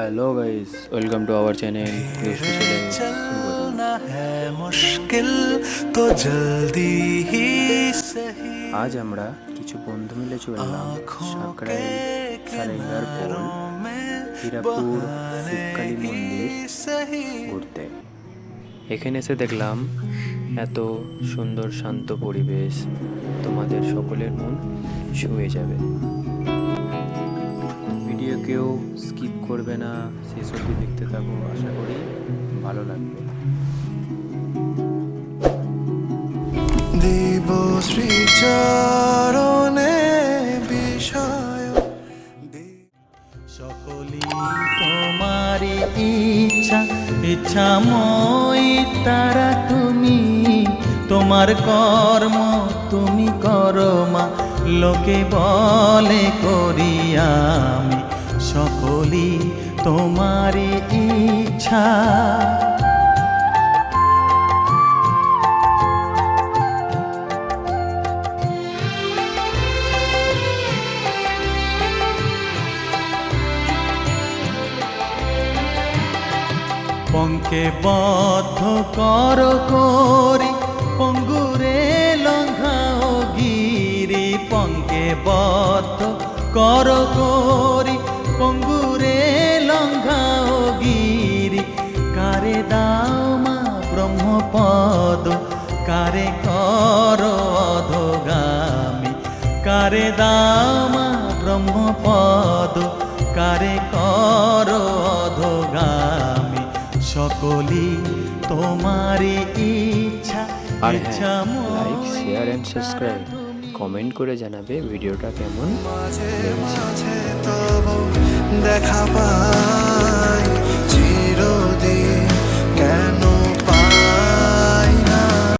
Hello guys welcome to our channel তো জলদি হি আজ আমরা কিছু বন্ধু মিলে চললাম সাঁকড়াই সারেঙ্গার পোল হীরাপুর শিবকালী মন্দির ঘুরতে এখানে এসে দেখলাম এত সুন্দর শান্ত পরিবেশ তোমাদের সকলের মন শুয়ে যাবে কেউ স্কিপ করবে না সেই অবধি দেখতে থাকো, আশা করি ভালো লাগবে। দিব শ্রীচরণে বিষয় সকলি তোমারি ইচ্ছা, ইচ্ছাময় তারা তুমি। তোমার কর্ম তুমি করো মা, লোকে বলে করি আমি। সকলি তোমারি ইচ্ছা। পঙ্কে বদ্ধ কর করি পঙ্গুরে লঙ্ঘাও গিরি। পঙ্কে বদ্ধ কর করি ব্রহ্মপদ কারে কর অধগামী কারে দাও মা ব্রহ্মপদ। কারে কর অধগামী সকলি তোমারি ইচ্ছা আর ইচ্ছা like share and subscribe comment করে জানাবে ভিডিওটা কেমন দেখা